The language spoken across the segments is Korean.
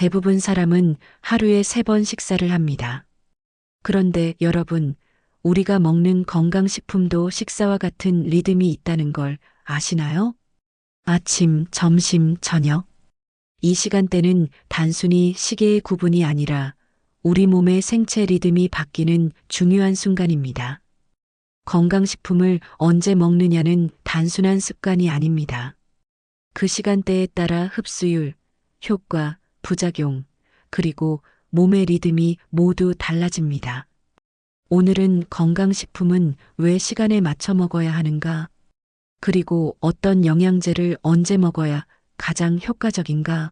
대부분 사람은 하루에 세 번 식사를 합니다. 그런데 여러분, 우리가 먹는 건강식품도 식사와 같은 리듬이 있다는 걸 아시나요? 아침, 점심, 저녁. 이 시간대는 단순히 시계의 구분이 아니라 우리 몸의 생체 리듬이 바뀌는 중요한 순간입니다. 건강식품을 언제 먹느냐는 단순한 습관이 아닙니다. 그 시간대에 따라 흡수율, 효과, 부작용, 그리고 몸의 리듬이 모두 달라집니다. 오늘은 건강식품은 왜 시간에 맞춰 먹어야 하는가? 그리고 어떤 영양제를 언제 먹어야 가장 효과적인가?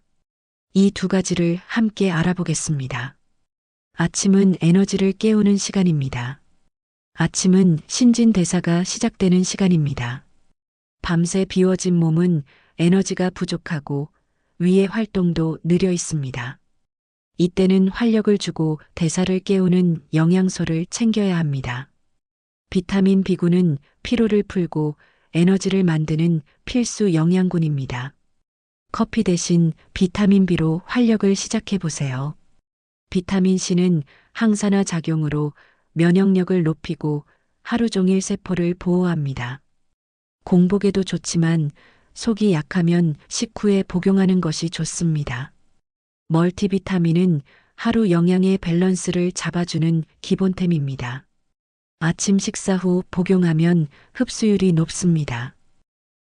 이 두 가지를 함께 알아보겠습니다. 아침은 에너지를 깨우는 시간입니다. 아침은 신진대사가 시작되는 시간입니다. 밤새 비워진 몸은 에너지가 부족하고 위의 활동도 느려 있습니다. 이때는 활력을 주고 대사를 깨우는 영양소를 챙겨야 합니다. 비타민 B군은 피로를 풀고 에너지를 만드는 필수 영양군입니다. 커피 대신 비타민 B로 활력을 시작해 보세요. 비타민 C는 항산화 작용으로 면역력을 높이고 하루 종일 세포를 보호합니다. 공복에도 좋지만 속이 약하면 식후에 복용하는 것이 좋습니다. 멀티비타민은 하루 영양의 밸런스를 잡아주는 기본템입니다. 아침 식사 후 복용하면 흡수율이 높습니다.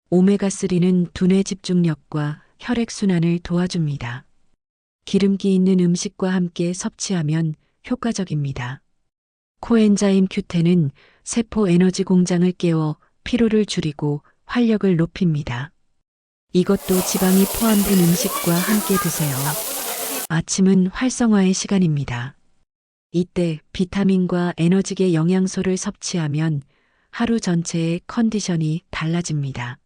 오메가3는 두뇌 집중력과 혈액순환을 도와줍니다. 기름기 있는 음식과 함께 섭취하면 효과적입니다. 코엔자임 Q10은 세포 에너지 공장을 깨워 피로를 줄이고 활력을 높입니다. 이것도 지방이 포함된 음식과 함께 드세요. 아침은 활성화의 시간입니다. 이때 비타민과 에너지계 영양소를 섭취하면 하루 전체의 컨디션이 달라집니다.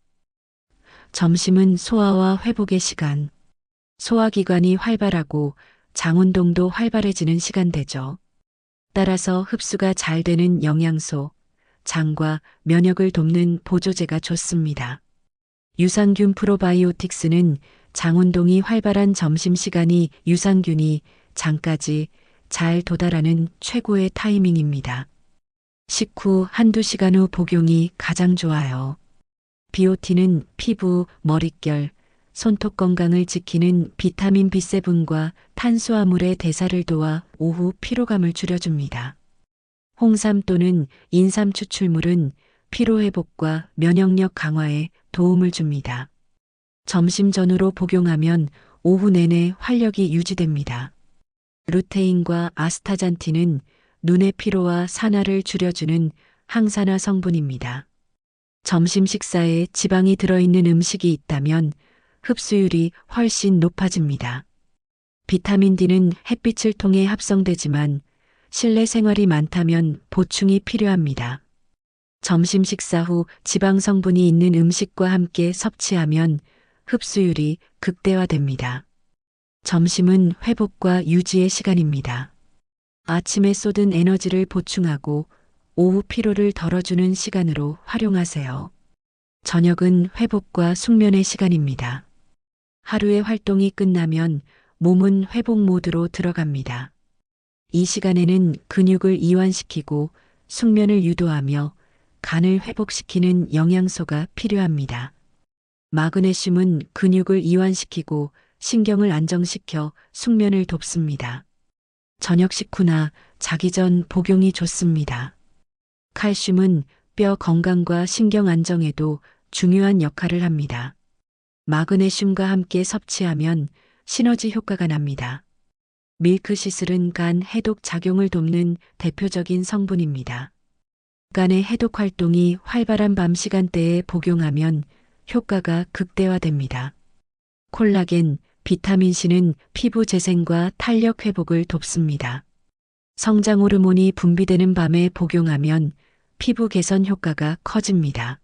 점심은 소화와 회복의 시간. 소화기관이 활발하고 장운동도 활발해지는 시간대죠. 따라서 흡수가 잘 되는 영양소, 장과 면역을 돕는 보조제가 좋습니다. 유산균 프로바이오틱스는 장운동이 활발한 점심시간이 유산균이 장까지 잘 도달하는 최고의 타이밍입니다. 식후 한두 시간 후 복용이 가장 좋아요. 비오티는 피부, 머릿결, 손톱 건강을 지키는 비타민 B7과 탄수화물의 대사를 도와 오후 피로감을 줄여줍니다. 홍삼 또는 인삼 추출물은 피로회복과 면역력 강화에 도움을 줍니다. 점심 전후로 복용하면 오후 내내 활력이 유지됩니다. 루테인과 아스타잔틴은 눈의 피로와 산화를 줄여주는 항산화 성분입니다. 점심 식사에 지방이 들어있는 음식이 있다면 흡수율이 훨씬 높아집니다. 비타민 D는 햇빛을 통해 합성되지만 실내 생활이 많다면 보충이 필요합니다. 점심 식사 후 지방 성분이 있는 음식과 함께 섭취하면 흡수율이 극대화됩니다. 점심은 회복과 유지의 시간입니다. 아침에 쏟은 에너지를 보충하고 오후 피로를 덜어주는 시간으로 활용하세요. 저녁은 회복과 숙면의 시간입니다. 하루의 활동이 끝나면 몸은 회복 모드로 들어갑니다. 이 시간에는 근육을 이완시키고 숙면을 유도하며 간을 회복시키는 영양소가 필요합니다. 마그네슘은 근육을 이완시키고 신경을 안정시켜 숙면을 돕습니다. 저녁 식후나 자기 전 복용이 좋습니다. 칼슘은 뼈 건강과 신경 안정에도 중요한 역할을 합니다. 마그네슘과 함께 섭취하면 시너지 효과가 납니다. 밀크시슬은 간 해독 작용을 돕는 대표적인 성분입니다. 간의 해독 활동이 활발한 밤 시간대에 복용하면 효과가 극대화됩니다. 콜라겐, 비타민C는 피부 재생과 탄력 회복을 돕습니다. 성장 호르몬이 분비되는 밤에 복용하면 피부 개선 효과가 커집니다.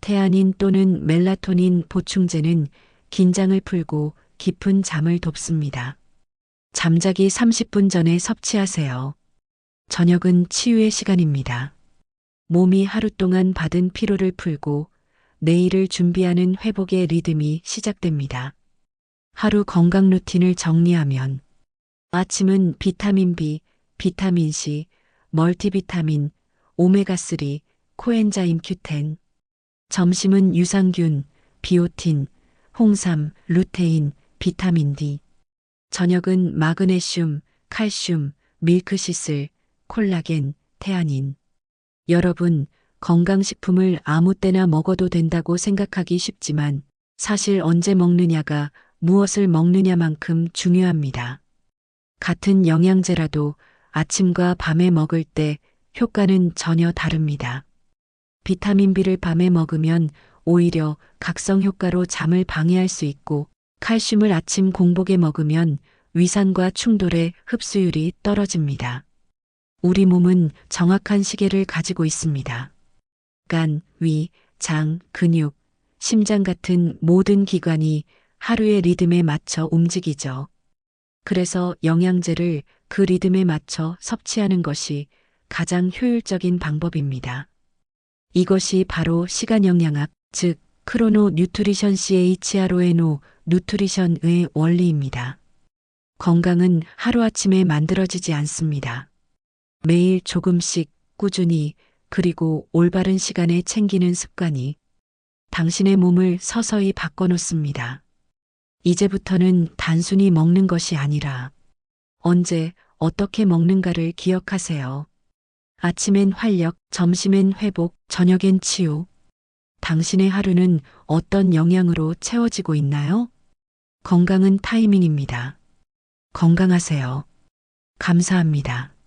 테아닌 또는 멜라토닌 보충제는 긴장을 풀고 깊은 잠을 돕습니다. 잠자기 30분 전에 섭취하세요. 저녁은 치유의 시간입니다. 몸이 하루 동안 받은 피로를 풀고 내일을 준비하는 회복의 리듬이 시작됩니다. 하루 건강 루틴을 정리하면 아침은 비타민 B, 비타민 C, 멀티비타민, 오메가3, 코엔자임 Q10. 점심은 유산균, 비오틴, 홍삼, 루테인, 비타민 D. 저녁은 마그네슘, 칼슘, 밀크시슬, 콜라겐, 태아닌. 여러분, 건강식품을 아무 때나 먹어도 된다고 생각하기 쉽지만 사실 언제 먹느냐가 무엇을 먹느냐만큼 중요합니다. 같은 영양제라도 아침과 밤에 먹을 때 효과는 전혀 다릅니다. 비타민 B를 밤에 먹으면 오히려 각성 효과로 잠을 방해할 수 있고 칼슘을 아침 공복에 먹으면 위산과 충돌해 흡수율이 떨어집니다. 우리 몸은 정확한 시계를 가지고 있습니다. 간, 위, 장, 근육, 심장 같은 모든 기관이 하루의 리듬에 맞춰 움직이죠. 그래서 영양제를 그 리듬에 맞춰 섭취하는 것이 가장 효율적인 방법입니다. 이것이 바로 시간 영양학, 즉 크로노 뉴트리션 CHRONO 누트리션의 원리입니다. 건강은 하루아침에 만들어지지 않습니다. 매일 조금씩 꾸준히 그리고 올바른 시간에 챙기는 습관이 당신의 몸을 서서히 바꿔놓습니다. 이제부터는 단순히 먹는 것이 아니라 언제 어떻게 먹는가를 기억하세요. 아침엔 활력, 점심엔 회복, 저녁엔 치유. 당신의 하루는 어떤 영양으로 채워지고 있나요? 건강은 타이밍입니다. 건강하세요. 감사합니다.